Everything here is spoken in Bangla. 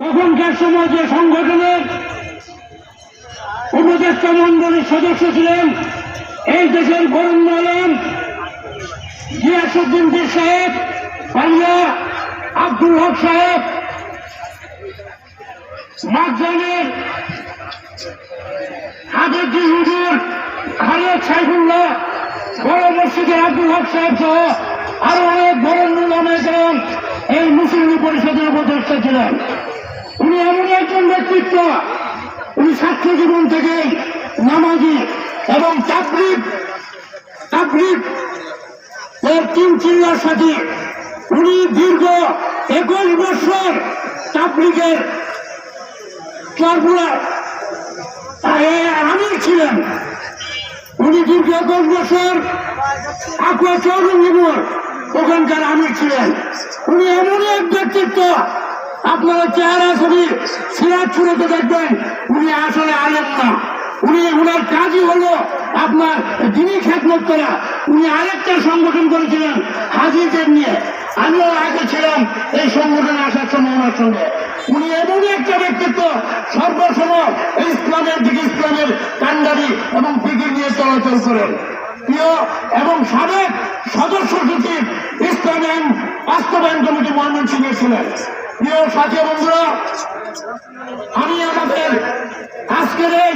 তখনকার সময় যে সংগঠনের উপদেষ্টা মন্ডলীর সদস্য ছিলেন এই দেশের বরণ্য আলম গিয়াসুদ্দিন পীর সাহেব পাল্লা আব্দুল হক সাহেব মাকজানের হাবিবুল হুজুর খালেদ সাইফুল্লাহ, বড় মসজিদের আব্দুল হক সাহেব সহ আরও অনেক বরণ্য নামেকরণ এই মুসলিম পরিষদের উপদেষ্টা ছিলেন। ব্যক্তিত্ব উনি ছাত্র জীবন থেকেই নামাজি এবং তাবলিগ তাবলিগ এর তিন চিল্লার সাথে উনি দীর্ঘ একুশ বছর তাবলিগের চরপুরা আমির ছিলেন। উনি দীর্ঘ একুশ বছর আকুয়া চৌরঙ্গিপুর ওখানকার আমির ছিলেন। উনি এমনই এক ব্যক্তিত্ব, আপনারা চেহারা ছবি ছুড়েতে দেখবেন, উনি আসলে আলেন না। উনি ওনার কাজই হলো আপনার যিনি খেদমত করা উনি আরেকটা সংগঠন করেছিলেন হাজিদের নিয়ে। আমিও আগে ছিলাম এই সংগঠনে আসার সময় ওনার সঙ্গে। উনি এমনই একটা ব্যক্তিত্ব সর্বসময় ইসলামের দিকে ইসলামের কান্ডারি এবং ফিকির নিয়ে চলাচল করেন। প্রিয় এবং সাবেক সদস্য সচিব ইসলাম বাস্তবায়ন কমিটি ময়মনসিংহে ছিলেন। প্রিয় সাথী বন্ধুরা আমি আমাদের আজকের এই